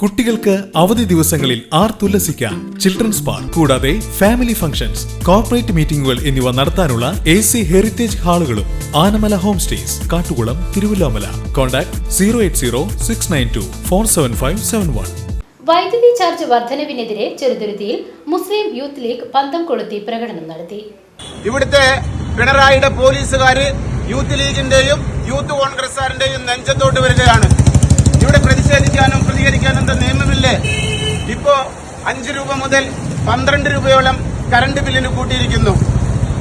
കുട്ടികൾക്ക് അവധി ദിവസങ്ങളിൽ ആർ തുല്ലസിക്കാം. ചിൽഡ്രൻസ് പാർക്ക് കൂടാതെ ഫാമിലി ഫംഗ്ഷൻസ് കോർപ്പറേറ്റ് മീറ്റിംഗുകൾ എന്നിവ നടത്താനുള്ള A C heritage ഹാളുകളും Anamala home stays Kattukulam Thiruvilwamala. Contact zero eight zero six nine two four seven five seven one വൈദ്യുതി ചാർജ് വർധനവിനെതിരെ ചെറുതുരുത്തിയിൽ മുസ്ലിം യൂത്ത് ലീഗ് പന്തം കൊളുത്തി പ്രകടനം നടത്തി. ഇവിടുത്തെ പിണറായിയുടെ പോലീസുകാർ യൂത്ത് ലീഗിന്റെയും യൂത്ത് കോൺഗ്രസുകാരന്റെയും നെഞ്ചത്തോട്ട് വരികയാണ്. നിയമമില്ലേ ഇപ്പോ അഞ്ചു രൂപ മുതൽ പന്ത്രണ്ട് രൂപയോളം കറണ്ട് ബില്ലിന് കൂട്ടിയിരിക്കുന്നു.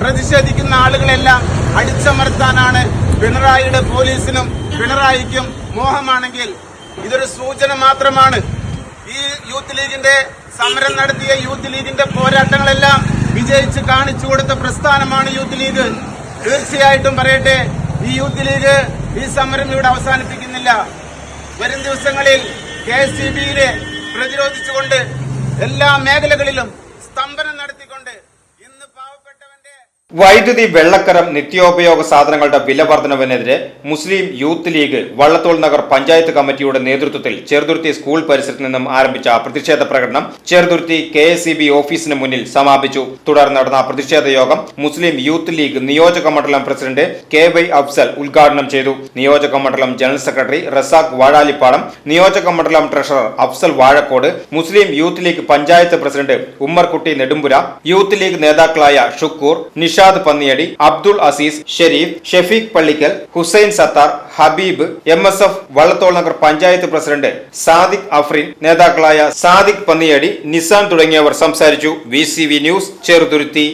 പ്രതിഷേധിക്കുന്ന ആളുകളെല്ലാം അടിച്ചമർത്താനാണ് പിണറായിയുടെ പോലീസിനും പിണറായിക്കും മോഹമാണെങ്കിൽ ഇതൊരു സൂചന മാത്രമാണ്. ഈ യൂത്ത് ലീഗിന്റെ സമരം നടത്തിയ യൂത്ത് ലീഗിന്റെ പോരാട്ടങ്ങളെല്ലാം വിജയിച്ച് കാണിച്ചു കൊടുത്ത പ്രസ്ഥാനമാണ് യൂത്ത് ലീഗ്. തീർച്ചയായിട്ടും പറയട്ടെ ഈ യൂത്ത് ലീഗ് ഈ സമരം ഇവിടെ അവസാനിപ്പിക്കുന്നില്ല. വരും ദിവസങ്ങളിൽ കെ എസ് പ്രതിരോധിച്ചുകൊണ്ട് എല്ലാ മേഖലകളിലും സ്തംഭനം നടത്തിക്കൊണ്ട് വൈദ്യുതി വെള്ളക്കരം നിത്യോപയോഗ സാധനങ്ങളുടെ വില വർധനവിനെതിരെ Muslim youth league Vallathol Nagar panchayat കമ്മിറ്റിയുടെ നേതൃത്വത്തിൽ ചെറുതുരുത്തി സ്കൂൾ പരിസരത്ത് നിന്നും ആരംഭിച്ച പ്രതിഷേധ പ്രകടനം ചെറുതുരുത്തി കെ ഓഫീസിന് മുന്നിൽ സമാപിച്ചു. തുടർന്ന് നടന്ന പ്രതിഷേധ യോഗം മുസ്ലിം യൂത്ത് ലീഗ് നിയോജക മണ്ഡലം പ്രസിഡന്റ് കെ വൈ അഫ്സൽ ഉദ്ഘാടനം ചെയ്തു. നിയോജക മണ്ഡലം ജനറൽ സെക്രട്ടറി റസാഖ് വാഴാലിപ്പാടം നിയോജക മണ്ഡലം treasurer Afzal Vazhakkode Muslim youth league panchayat president Ummerkutty Nedumpura youth league നേതാക്കളായ Shukkur Nishad Panniyadi Abdul Azeez Shareef Shefeeq Pallikkal Hussain Sathar Habeeb M S F Vallathol Nagar panchayat president Sadiq Afreen നേതാക്കളായ സാദിഖ് പന്നിയടി നിസാൻ തുടങ്ങിയവർ സംസാരിച്ചു. V news Cheruthuruthy.